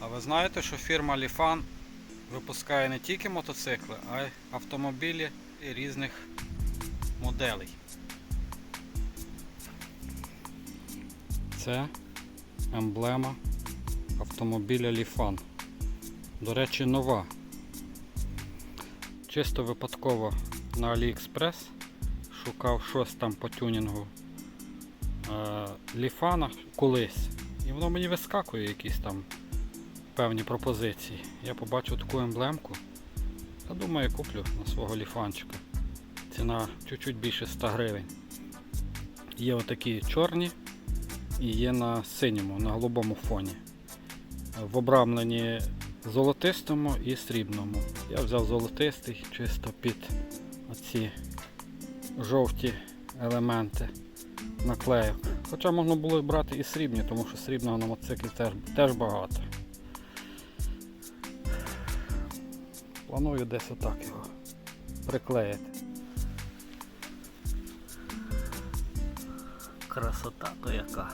А ви знаєте, що фірма Lifan випускає не тільки мотоцикли, а й автомобілі різних моделей. Це емблема автомобіля Lifan. До речі, нова. Чисто випадково на AliExpress шукав щось там по тюнінгу е, Ліфана колись. І воно мені вискакує якісь там певні пропозиції. Я побачив таку емблемку. Та думаю, куплю на свого ліфанчика. Ціна чуть-чуть більше 100 гривень. Є отакі чорні і є на синьому, на голубому фоні. В обрамленні золотистому і срібному. Я взяв золотистий чисто під оці жовті елементи наклеїв. Хоча можна було брати і срібні, тому що срібного на мотоциклі теж, теж багато. Планую десь отак його приклеїти. Красота то яка.